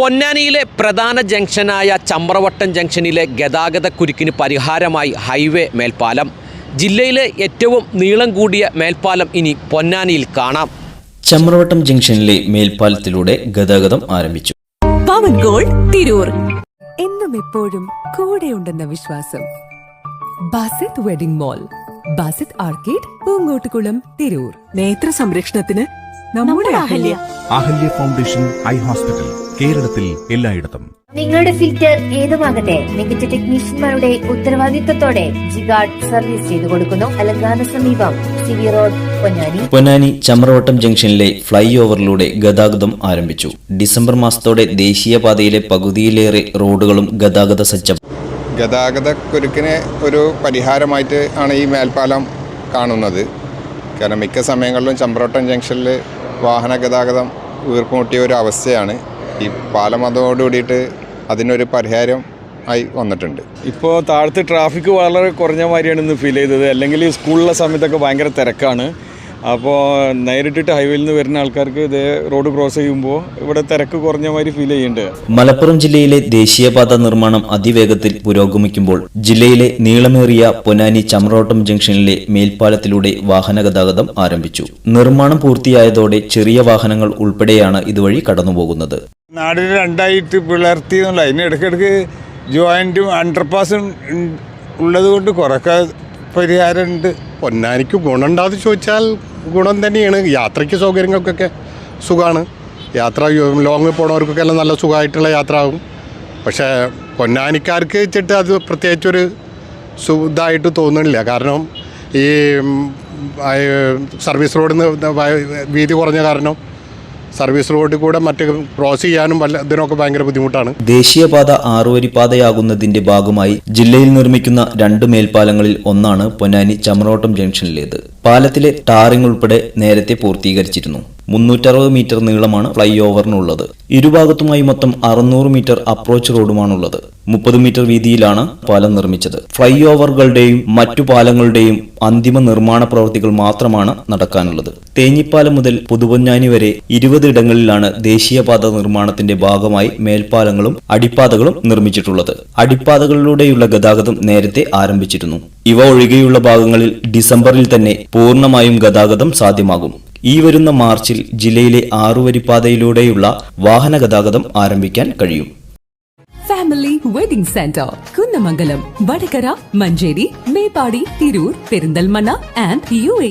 പൊന്നാനിയിലെ പ്രധാന ജംഗ്ഷനായ ചമ്രവട്ടം ജംഗ്ഷനിലെ ഗതാഗത കുരുക്കിന് പരിഹാരമായി ഹൈവേ മേൽപ്പാലം. ജില്ലയിലെ ഏറ്റവും നീളം കൂടിയ മേൽപ്പാലം ഇനി പൊന്നാനിയിൽ കാണാം. ചമ്രവട്ടം ജംഗ്ഷനിലെ മേൽപ്പാലത്തിലൂടെ ഗതാഗതം ആരംഭിച്ചു. പവൻ ഗോൾ തിരൂർ. എന്നും എപ്പോഴും കൂടെ ഉണ്ടെന്ന വിശ്വാസം. Basith wedding mall Basith arcade Poongottukulam Tirur. നേത്ര സംരക്ഷണത്തിന് നമ്മുടെ Ahalya. Ahalya. Foundation eye hospital കേരളത്തിൽ എല്ലായിടത്തും. നിങ്ങളുടെ ഫിൽറ്റർ ഏതുമാകട്ടെ മികച്ച ടെക്നീഷ്യന്മാരുടെ ഉത്തരവാദിത്തത്തോടെ ജിഗാർഡ് സർവീസ് ചെയ്തു കൊടുക്കുന്നു. അലങ്കാന സമീപം സിവി റോഡ് പൊന്നാനി. പൊന്നാനി ചമ്രവട്ടം ജംഗ്ഷനിലെ ഫ്ലൈ ഓവറിലൂടെ ഗതാഗതം ആരംഭിച്ചു. ഡിസംബർ മാസത്തോടെ ദേശീയപാതയിലെ പകുതിയിലേറെ റോഡുകളും ഗതാഗത സജ്ജം ഗതാഗത കുരുക്കിന് ഒരു പരിഹാരമായിട്ട് ആണ് ഈ മേൽപ്പാലം കാണുന്നത്. കാരണം മിക്ക സമയങ്ങളിലും ചമ്പ്രോട്ടം ജംഗ്ഷനിൽ വാഹന ഗതാഗതം വീർപ്പുമുട്ടിയ ഒരു അവസ്ഥയാണ്. ഈ പാലം അതോടുകൂടിയിട്ട് അതിനൊരു പരിഹാരം ആയി വന്നിട്ടുണ്ട്. ഇപ്പോൾ താഴത്ത് ട്രാഫിക് വളരെ കുറഞ്ഞ മാതിരിയാണ് ഇന്ന് ഫീൽ ചെയ്തത്. അല്ലെങ്കിൽ സ്കൂളിലെ സമയത്തൊക്കെ ഭയങ്കര തിരക്കാണ്. അപ്പോൾ നേരിട്ടിട്ട് ഹൈവേയിൽ നിന്ന് വരുന്ന ആൾക്കാർക്ക് ഇതേ റോഡ് ക്രോസ് ചെയ്യുമ്പോൾ ഇവിടെ തിരക്ക് കുറഞ്ഞ മാതിരി ഫീൽ ചെയ്യുന്നുണ്ട്. മലപ്പുറം ജില്ലയിലെ ദേശീയപാത നിർമ്മാണം അതിവേഗത്തിൽ പുരോഗമിക്കുമ്പോൾ ജില്ലയിലെ നീളമേറിയ പൊന്നാനി ചമ്രോട്ടം ജംഗ്ഷനിലെ മേൽപ്പാലത്തിലൂടെ വാഹന ഗതാഗതം ആരംഭിച്ചു. നിർമ്മാണം പൂർത്തിയായതോടെ ചെറിയ വാഹനങ്ങൾ ഉൾപ്പെടെയാണ് ഇതുവഴി കടന്നുപോകുന്നത്. നാടിന് രണ്ടായിട്ട് പിളർത്തി എന്നുള്ള അതിന് ഇടയ്ക്കിടയ്ക്ക് ജോയിന്റും അണ്ടർപാസും ഉള്ളത് കൊണ്ട് കുറേയൊക്കെ പരിഹാരമുണ്ട് പൊന്നാനിക്ക് ഗുണമുണ്ടാന്ന് ചോദിച്ചാൽ ഗുണം തന്നെയാണ്. യാത്രയ്ക്ക് സൗകര്യങ്ങൾക്കൊക്കെ സുഖമാണ് യാത്ര ലോങ് പോണവർക്കൊക്കെ എല്ലാം നല്ല സുഖമായിട്ടുള്ള യാത്ര ആകും പക്ഷേ പൊന്നാനിക്കാർക്ക് വെച്ചിട്ട് അത് പ്രത്യേകിച്ചൊരു ഇതായിട്ട് തോന്നുന്നില്ല കാരണം ഈ സർവീസ് റോഡിൽ നിന്ന് വീതി കുറഞ്ഞ കാരണം സർവീസ് റോഡിൽ കൂടെ മറ്റ് ക്രോസ് ചെയ്യാനും വല്ല ഇതിനൊക്കെ ഭയങ്കര ബുദ്ധിമുട്ടാണ്. ദേശീയപാത ആറുവരിപ്പാതയാകുന്നതിന്റെ ഭാഗമായി ജില്ലയിൽ നിർമ്മിക്കുന്ന രണ്ട് മേൽപ്പാലങ്ങളിൽ ഒന്നാണ് പൊന്നാനി ചമറോട്ടം ജംഗ്ഷനിലേത്. പാലത്തിലെ ടാറിംഗ് ഉൾപ്പെടെ നേരത്തെ പൂർത്തീകരിച്ചിരുന്നു. മുന്നൂറ്ററുപത് മീറ്റർ നീളമാണ് ഫ്ലൈ ഓവറിനുള്ളത്. ഇരുഭാഗത്തുമായി മൊത്തം അറുന്നൂറ് മീറ്റർ അപ്രോച്ച് റോഡുമാണുള്ളത്. മുപ്പത് മീറ്റർ വീതിയിലാണ് പാലം നിർമ്മിച്ചത്. ഫ്ലൈ ഓവറുകളുടെയും മറ്റു പാലങ്ങളുടെയും അന്തിമ നിർമ്മാണ പ്രവൃത്തികൾ മാത്രമാണ് നടക്കാനുള്ളത്. തേഞ്ഞിപ്പാലം മുതൽ പുതുപൊഞ്ഞാനി വരെ ഇരുപത് ഇടങ്ങളിലാണ് ദേശീയപാത നിർമ്മാണത്തിന്റെ ഭാഗമായി മേൽപ്പാലങ്ങളും അടിപ്പാതകളും നിർമ്മിച്ചിട്ടുള്ളത്. അടിപ്പാതകളിലൂടെയുള്ള ഗതാഗതം നേരത്തെ ആരംഭിച്ചിരുന്നു. ഇവ ഒഴികെയുള്ള ഭാഗങ്ങളിൽ ഡിസംബറിൽ തന്നെ പൂർണമായും ഗതാഗതം സാധ്യമാകും. ഈ വരുന്ന മാർച്ചിൽ ജില്ലയിലെ ആറുവരിപ്പാതയിലൂടെയുള്ള വാഹന ഗതാഗതം ആരംഭിക്കാൻ കഴിയും. Family wedding centre Kunnamangalam Vadakara Manjeri Meppadi Tirur Perinthalmanna and U A